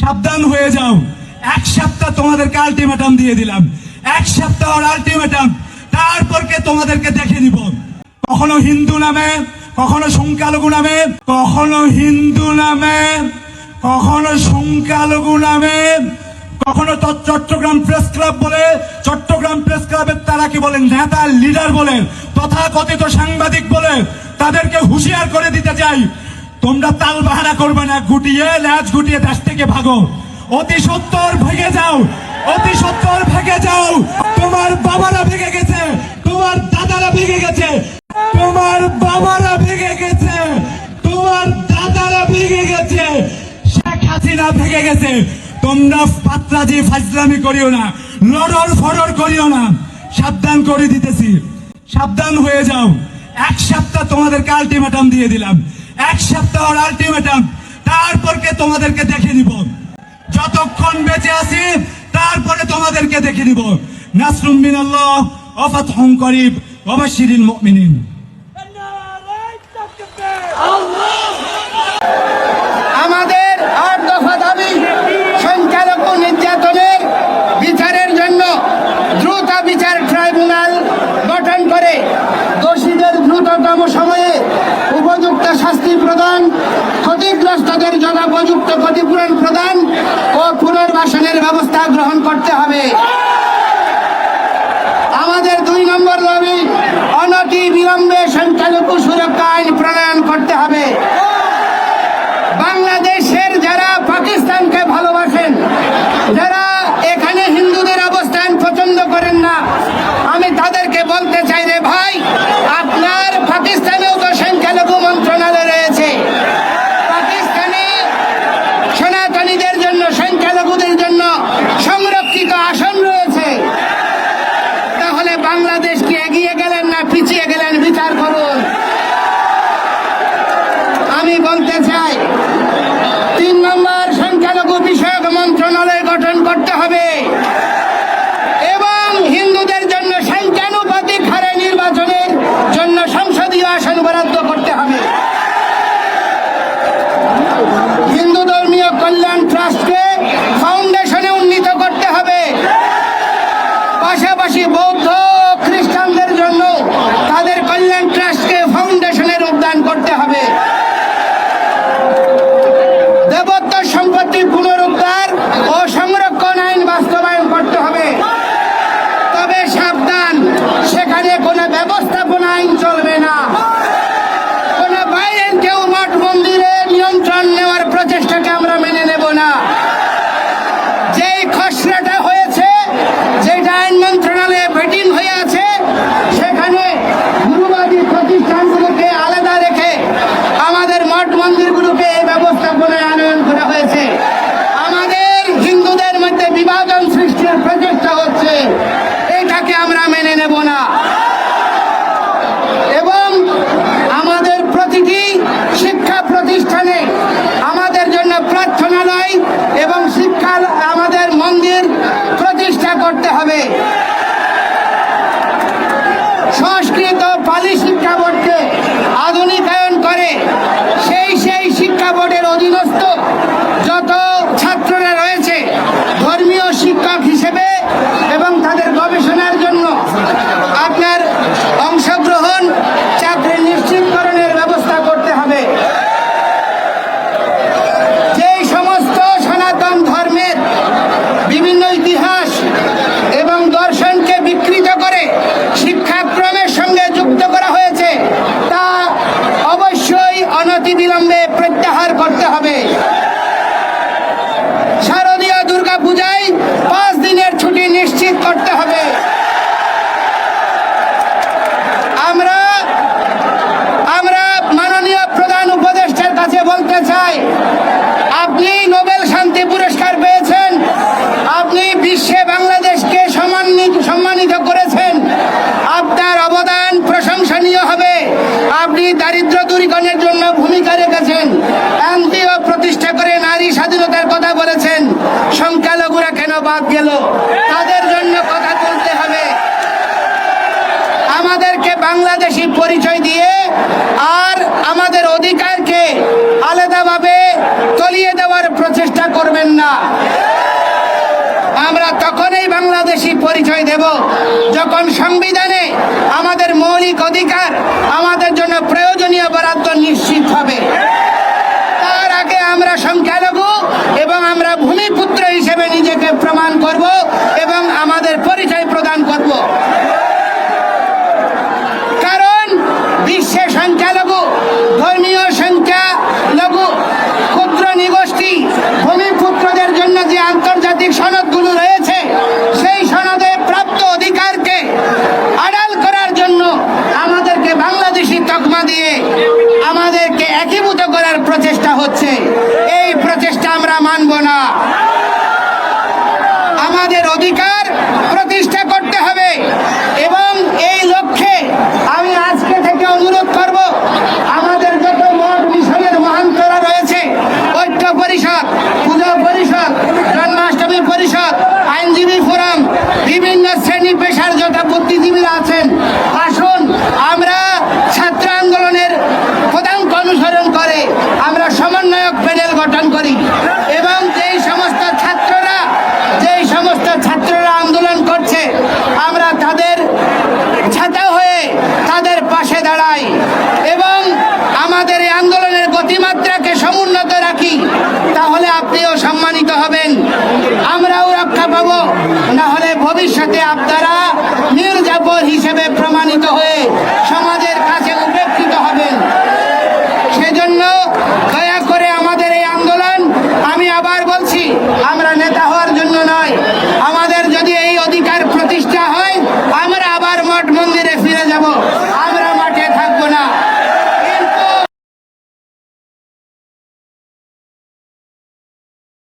সাবধান হয়ে যাও। এক সপ্তাহ তোমাদেরকে আলটিমেটাম দিয়ে দিলাম। এক সপ্তাহ আলটিমেটাম তারপরকে তোমাদেরকে দেখে দিব কখনো হিন্দু নামে, কখনো সংখ্যালঘু নামে, কখনো হিন্দু নামে, কখনো সংখ্যালঘু নামে, কখনো চট্টগ্রাম প্রেস ক্লাব বলে, চট্টগ্রাম প্রেস ক্লাবের তারা কি বলেন? নেতা লিডার বলে তথা কথিত সাংবাদিক বলে, তাদেরকে হুঁশিয়ার করে দিতে চাই। তোমরা তাল বাহানা করবে না, গুটিয়ে, ল্যাজ গুটিয়ে দেশ থেকে ভাগো। অতি সত্তর ভেঙে যাও, অতি সত্তর ভেঙে যাও। তোমার বাবারা ভেঙে গেছে, তোমার দাদারা ভেঙে গেছে। তোমার বাবারা ভেঙে গেছে, তোমার দাদারা ভেঙে গেছে। শেখ হাসিনা ভেঙে গেছে। তোমরা পাত্রাজি ফাজলামি করিও না, লড়র ফড়র করিও না। সাবধান করে দিতেছি। সাবধান হয়ে যাও। এক সপ্তাহ তোমাদেরকে আলটিমেটাম দিয়ে দিলাম। এক সপ্তাহ আলটিমেটাম তারপরকে তোমাদেরকে দেখে নিব যতক্ষণ বেঁচে আছি, তারপরে তোমাদেরকে দেখে নিব নাসরুম মিনাল্লাহ অফাতহুম করিব ওয়াবাশশিরিল মুমিনিন। আমাদের আট দফা দাবি, সংখ্যালঘু নির্যাতনের বিচারের জন্য দ্রুত বিচার ক্ষতিগ্রস্তদের জনপযুক্ত ক্ষতিপূরণ প্রদান ও পুনর্বাসনের ব্যবস্থা গ্রহণ করতে হবে। আমাদের দুই নম্বর দাবি অনতি বিলম্বে সংখ্যালঘু সুরক্ষা আইন প্রণয়ন করতে হবে বাংলাদেশের যারা পাকিস্তানকে ভালোবাসেন যারা এখানে হিন্দুদের অবস্থান পছন্দ করেন না আমি তাদেরকে বলতে চাই রে ভাই আপনার পাকিস্তানেও তো সংখ্যালঘু মন্ত্রণালয় রয়েছে পাকিস্তানে সনাতনীদের জন্য সংখ্যালঘুদের জন্য সংরক্ষিত আসন রয়েছে তাহলে বাংলাদেশ কি এগিয়ে গেলেন না পিছিয়ে গেলেন বিচার করুন বলতে চাই। তিন নম্বর, সংখ্যালঘু বিষয়ক মন্ত্রণালয় গঠন করতে হবে। এবং হিন্দুদের জন্য সংখ্যানুপাতিক হারে নির্বাচনের জন্য সংসদীয় আসন বরাদ্দ করতে হবে হিন্দু ধর্মীয় কল্যাণ ট্রাস্টকে ফাউন্ডেশনে উন্নীত করতে হবে পাশাপাশি বৌদ্ধ ও খ্রিস্টানদের জন্য তাদের কল্যাণ ট্রাস্টকে ফাউন্ডেশনে রূপদান করতে হবে দেবত্ব সম্পত্তি পুনরুদ্ধার ও সংরক্ষণ আইন বাস্তবায়ন করতে হবে তবে সাবধান সেখানে কোনো ব্যবস্থাপনা আইন চলবে না কোনো বাইরের কেউ মঠ মন্দিরে নিয়ন্ত্রণ নেওয়ার প্রচেষ্টাকে আমরা মেনে নেব না যেই খসড়াটা হয়েছে যেটা আইন মন্ত্রণালয়ে ভেটিং হয়ে আছে সেখানে গুরুবাদী প্রতিষ্ঠানগুলোকে আলাদা রেখে আমাদের মঠ মন্দিরগুলোকে এই ব্যবস্থাপনায় আনয়ন করা হয়েছে আমাদের হিন্দুদের মধ্যে বিভাজন সৃষ্টির প্রচেষ্টা হচ্ছে এটাকে আমরা মেনে নেব না এবং আমাদের প্রতিটি শিক্ষা প্রতিষ্ঠানে আমাদের জন্য প্রার্থনালয় এবং শিক্ষার আমাদের মন্দির প্রতিষ্ঠা করতে হবে সংস্কৃত পালি শিক্ষা বোর্ডকে আধুনিকায়ন করে সেই সেই শিক্ষা বোর্ডের অধীনস্থ যত ছাত্ররা রয়েছে ধর্মীয় শিক্ষক হিসেবে করতে হবে। আমরা আমরা মাননীয় প্রধান উপদেষ্টার কাছে বলতে চাই, আপনি নোবেল শান্তি পুরস্কার পেয়েছেন, আপনি বিশ্বে বাংলাদেশকে সম্মানিত সম্মানিত করেছেন। আপনার অবদান প্রশংসনীয় হবে। আপনি দারিদ্র দূরীকরণের জন্য ভূমিকা রেখেছেন। প্রতিষ্ঠা করে নারী স্বাধীনতার কথা বলেছেন। সংখ্যালঘুরা বাদ গেল। তাদের জন্য কথা তুলতে হবে। আমাদেরকে বাংলাদেশি পরিচয় দিয়ে আর আমাদের অধিকারকে আলাদাভাবে তলিয়ে দেওয়ার প্রচেষ্টা করবেন না। আমরা তখনই বাংলাদেশি পরিচয় দেব, যখন সংবিধানে আমাদের মৌলিক অধিকার আমাদের জন্য প্রয়োজনীয় বরাদ্দ নিশ্চিত হবে। তার আগে আমরা সংখ্যালঘু এবং আমরা ভূমিপুত্র হিসেবে নিজেকে প্রমাণ করব এবং আমাদের পরিচয় প্রদান করব কারণ বিশ্বে সংখ্যালঘু ধর্মীয় সংখ্যা লঘু ক্ষুদ্র নিগোষ্ঠী ভূমিপুত্রদের জন্য যে আন্তর্জাতিক সনদগুলো রয়েছে সেই সনদে প্রাপ্ত অধিকারকে আড়াল করার জন্য আমাদেরকে বাংলাদেশি তকমা দিয়ে আমাদেরকে একীভূত করার প্রচেষ্টা হচ্ছে এই প্রচেষ্টা আমরা মানব না। ভবিষ্যতে আপনারা মীর জাফর হিসেবে প্রমাণিত হয়ে